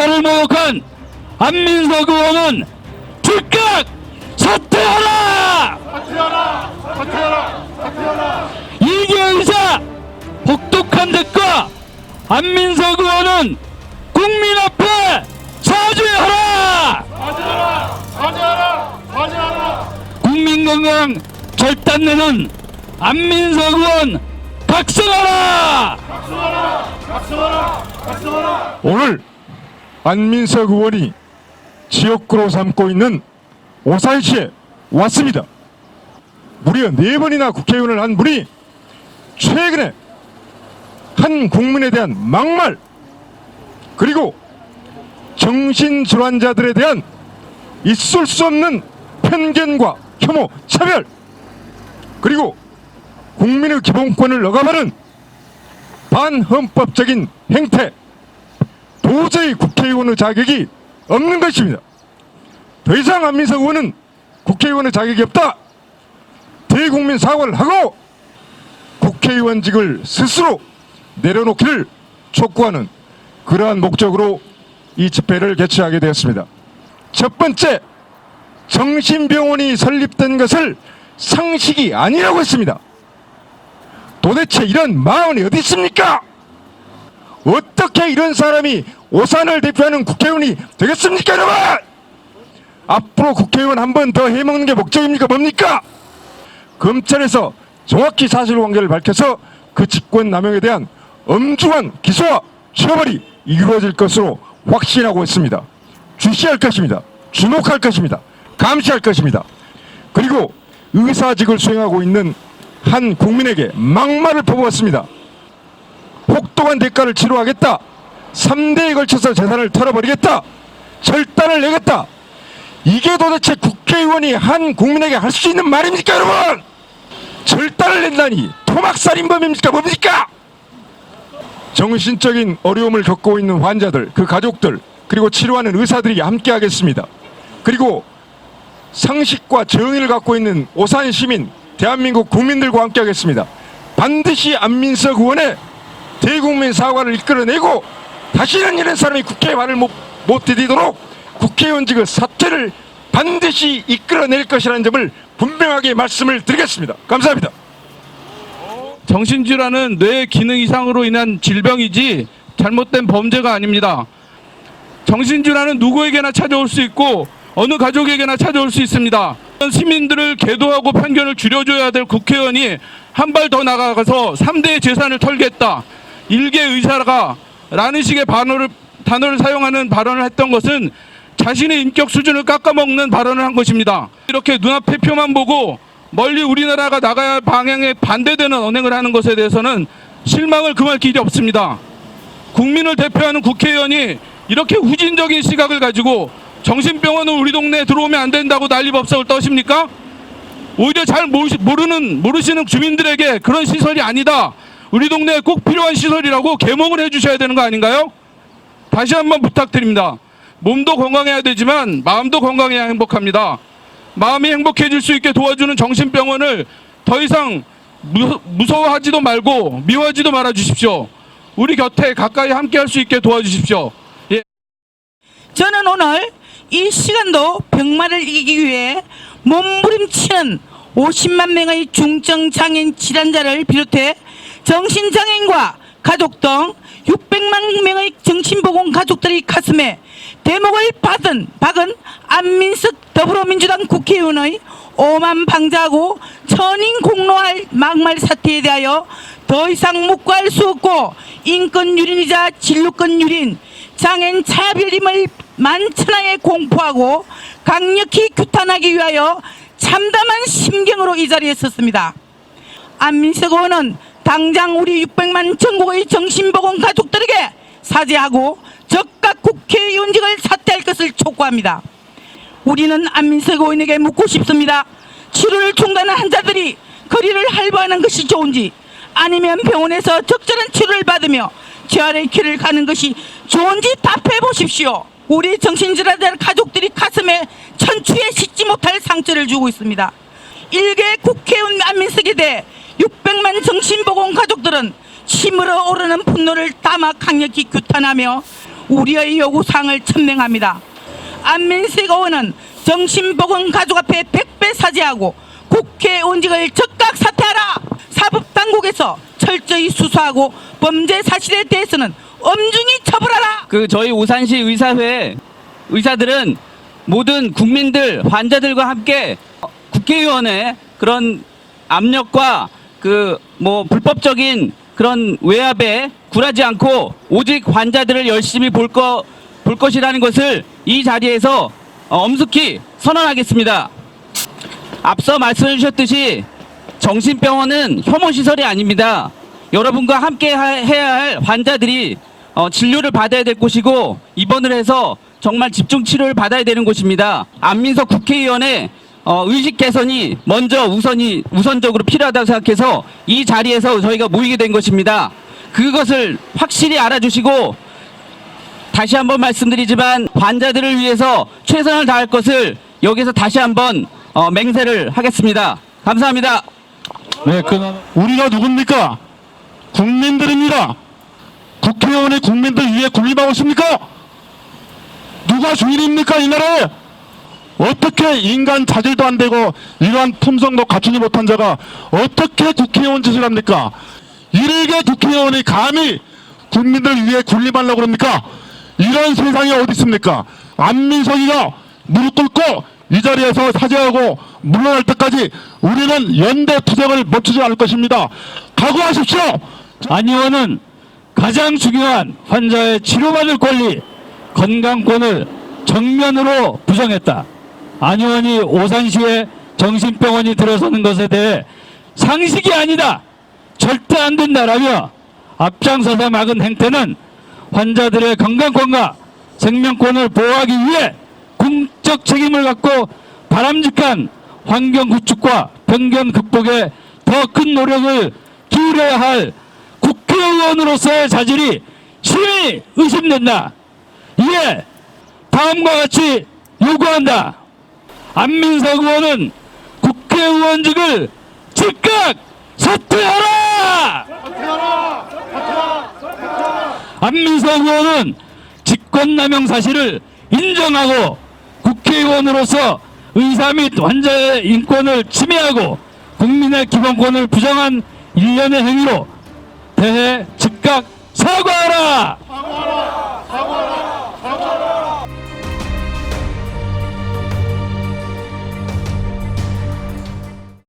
의사를 모욕한 안민석 의원은 즉각 사퇴하라! 사퇴하라! 사퇴하라! 사퇴하라! 이게 의사 혹독한 대가 안민석 의원은 국민 앞에 사죄하라! 사죄하라! 사죄하라! 사죄하라! 국민 건강 절단내는 안민석 의원 각성하라! 각성하라! 각성하라! 각성하라! 오늘 안민석 의원이 지역구로 삼고 있는 오산시에 왔습니다. 무려 네 번이나 국회의원을 한 분이 최근에 한 국민에 대한 막말 그리고 정신질환자들에 대한 있을 수 없는 편견과 혐오, 차별 그리고 국민의 기본권을 억압하는 반헌법적인 행태 도저히 국회의원의 자격이 없는 것입니다. 더 이상 안민석 의원은 국회의원의 자격이 없다. 대국민 사과를 하고 국회의원직을 스스로 내려놓기를 촉구하는 그러한 목적으로 이 집회를 개최하게 되었습니다. 첫 번째, 정신병원이 설립된 것을 상식이 아니라고 했습니다. 도대체 이런 마음이 어디 있습니까? 어떻게 이런 사람이 오산을 대표하는 국회의원이 되겠습니까, 여러분? 앞으로 국회의원 한 번 더 해먹는 게 목적입니까? 뭡니까? 검찰에서 정확히 사실관계를 밝혀서 그 직권 남용에 대한 엄중한 기소와 처벌이 이루어질 것으로 확신하고 있습니다. 주시할 것입니다. 주목할 것입니다. 감시할 것입니다. 그리고 의사직을 수행하고 있는 한 국민에게 막말을 퍼부었습니다. 혹독한 대가를 치료하겠다. 3대에 걸쳐서 재산을 털어버리겠다. 절단을 내겠다. 이게 도대체 국회의원이 한 국민에게 할 수 있는 말입니까, 여러분? 절단을 낸다니 토막살인범입니까, 뭡니까? 정신적인 어려움을 겪고 있는 환자들, 그 가족들, 그리고 치료하는 의사들이 함께 하겠습니다. 그리고 상식과 정의를 갖고 있는 오산 시민, 대한민국 국민들과 함께 하겠습니다. 반드시 안민석 의원의 대국민 사과를 이끌어내고 다시는 이런 사람이 국회에 말을 못, 못 디디도록 국회의원직의 사퇴를 반드시 이끌어낼 것이라는 점을 분명하게 말씀을 드리겠습니다. 감사합니다. 정신질환은 뇌 기능 이상으로 인한 질병이지 잘못된 범죄가 아닙니다. 정신질환은 누구에게나 찾아올 수 있고 어느 가족에게나 찾아올 수 있습니다. 시민들을 계도하고 편견을 줄여줘야 될 국회의원이 한 발 더 나가서 3대의 재산을 털겠다. 일개 의사가 라는 식의 단어를, 단어를 사용하는 발언을 했던 것은 자신의 인격 수준을 깎아먹는 발언을 한 것입니다. 이렇게 눈앞의 표만 보고 멀리 우리나라가 나가야 할 방향에 반대되는 언행을 하는 것에 대해서는 실망을 금할 길이 없습니다. 국민을 대표하는 국회의원이 이렇게 후진적인 시각을 가지고 정신병원은 우리 동네에 들어오면 안 된다고 난리법석을 떠십니까? 오히려 잘 모르시는 주민들에게 그런 시설이 아니다. 우리 동네에 꼭 필요한 시설이라고 개몽을 해주셔야 되는 거 아닌가요? 다시 한번 부탁드립니다. 몸도 건강해야 되지만 마음도 건강해야 행복합니다. 마음이 행복해질 수 있게 도와주는 정신병원을 더 이상 무, 무서워하지도 말고 미워하지도 말아 주십시오. 우리 곁에 가까이 함께 할 수 있게 도와주십시오. 예. 저는 오늘 이 시간도 병마를 이기기 위해 몸부림치는 50만 명의 중증 장애인 질환자를 비롯해 정신장애인과 가족 등 600만 명의 정신보건 가족들의 가슴에 대목을 받은 박은 안민석 더불어민주당 국회의원의 오만 방자하고 천인 공로할 막말 사태에 대하여 더 이상 묵과할 수 없고 인권 유린이자 진로권 유린 장애인 차별임을 만천하에 공포하고 강력히 규탄하기 위하여 참담한 심경으로 이 자리에 섰습니다. 안민석 의원은 당장 우리 600만 전국의 정신보건 가족들에게 사죄하고 적각 국회의원직을 사퇴할 것을 촉구합니다. 우리는 안민석 의원에게 묻고 싶습니다. 치료를 중단한 환자들이 거리를 할부하는 것이 좋은지 아니면 병원에서 적절한 치료를 받으며 재활의 길을 가는 것이 좋은지 답해 보십시오. 우리 정신질환자 가족들이 가슴에 천추에 씻지 못할 상처를 주고 있습니다. 일개 국회의원 안민석에 대해 600만 정신보건 가족들은 힘으로 오르는 분노를 담아 강력히 규탄하며 우리의 요구사항을 천명합니다. 안민석 의원은 정신보건 가족 앞에 백배 사죄하고 국회의원직을 즉각 사퇴하라. 사법당국에서 철저히 수사하고 범죄 사실에 대해서는 엄중히 처벌하라. 그 저희 오산시 의사회 의사들은 모든 국민들 환자들과 함께 국회의원의 그런 압력과 그 뭐 불법적인 그런 외압에 굴하지 않고 오직 환자들을 열심히 볼 거 볼 것이라는 것을 이 자리에서 어, 엄숙히 선언하겠습니다. 앞서 말씀해 주셨듯이 정신병원은 혐오 시설이 아닙니다. 여러분과 함께 하- 해야 할 환자들이 어, 진료를 받아야 될 곳이고 입원을 해서 정말 집중 치료를 받아야 되는 곳입니다. 안민석 국회의원의 어, 의식 개선이 먼저 우선이 우선적으로 필요하다고 생각해서 이 자리에서 저희가 모이게 된 것입니다. 그것을 확실히 알아주시고 다시 한번 말씀드리지만 환자들을 위해서 최선을 다할 것을 여기서 다시 한번 어, 맹세를 하겠습니다. 감사합니다. 네, 그 우리가 누굽니까? 국민들입니다. 국회의원이 국민들 위해 군림하고 있습니까? 누가 주인입니까 이 나라에? 어떻게 인간 자질도 안 되고 이러한 품성도 갖추지 못한 자가 어떻게 국회의원 짓을 합니까? 일개 국회의원이 감히 국민들 위해 군림하려고 그럽니까? 이런 세상이 어디 있습니까? 안민석이가 무릎 꿇고 이 자리에서 사죄하고 물러날 때까지 우리는 연대 투쟁을 멈추지 않을 것입니다. 각오하십시오. 안 의원은 가장 중요한 환자의 치료받을 권리, 건강권을 정면으로 부정했다. 안 의원이 오산시에 정신병원이 들어서는 것에 대해 상식이 아니다. 절대 안 된다라며 앞장서서 막은 행태는 환자들의 건강권과 생명권을 보호하기 위해 공적 책임을 갖고 바람직한 환경 구축과 편견 극복에 더 큰 노력을 기울여야 할 국회의원으로서의 자질이 심히 의심된다. 이에 다음과 같이 요구한다. 안민석 의원은 국회의원직을 즉각 사퇴하라! 안민석 의원은 직권남용 사실을 인정하고 국회의원으로서 의사 및 환자의 인권을 침해하고 국민의 기본권을 부정한 일련의 행위로 대해 즉각 사과하라!